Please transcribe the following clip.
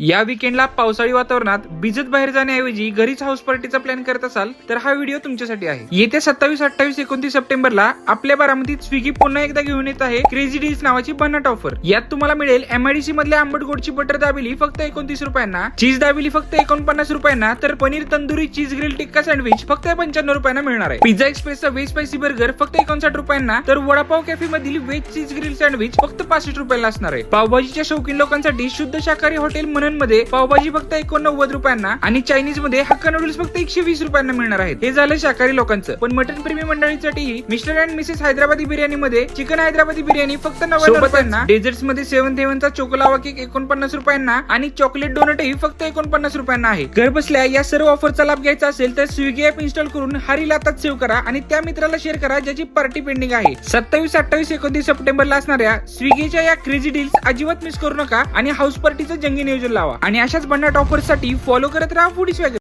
या विकेंडला पावसाळी वातावरणात भिजत बाहेर जाण्याऐवजी घरीच हाऊस पार्टीचा प्लॅन करत असाल तर हा व्हिडिओ तुमच्यासाठी आहे. येत्या सत्तावीस अठ्ठावीस एकोणतीस सप्टेंबरला आपल्या बारामतीत स्विगी पुन्हा एकदा घेऊन येत आहे क्रेझी डीज नावाची भन्नाट ऑफर यात तुम्हाला मिळेल एमआयडीसी मधल्या आंबट गोडची बटर दाबिली फक्त एकोणतीस रुपयांना चीज दाबिली फक्त एकोणपन्नास रुपयांना तर paneer tandoori cheese grill tikka sandwich फक्त पंच्याण्णव रुपयांना मिळणार आहे. पिझ्झा एक्सप्रेसचा व्हेज स्पायसी बर्गर फक्त एकोणसाठ रुपयांना तर वडापाव कॅफे मधील व्हेज चीज ग्रिल सँडविच फक्त पासष्ट रुपयाला असणार आहे. पावभाजीच्या शौकीन लोकांसाठी शुद्ध शाकाहारी हॉटेल म्हणून मध्ये पावभाजी फक्त एकोणनव्वद रुपयांना आणि चायनीजमध्ये हक्का नूडल्स फक्त एकशे वीस रुपयांना मिळणार आहेत. हे झालं शाकाहारी लोकांचं. पण मटन प्रेमी मंडळीसाठीही mister and missus Hyderabadi biryani मध्ये चिकन हैदराबादी बिर्याणी फक्त नव्वद रुपयांना डेझर्ट्समध्ये सेवन देवनचा चोकोलावा केक एकोणपन्नास रुपयांना आणि चॉकलेट डोनटही फक्त एकोणपन्नास रुपयांना आहे घर बसल्या या सर्व ऑफरचा लाभ घ्यायचा असेल तर स्विगी ऍप इन्स्टॉल करून हारी लातात सेव्ह करा आणि त्या मित्राला शेअर करा ज्याची पार्टी पेंडिंग आहे. सत्तावीस अठ्ठावीस एकोणतीस सप्टेंबरला असणाऱ्या स्विगीच्या या क्रेझी डील्स अजिबात मिस करू नका आणि हाऊस पार्टीचं जंगी नियोजन लावा. आणि अशाच भन्नाट ऑफरसाठी फॉलो करत राहा फूड स्वॅगर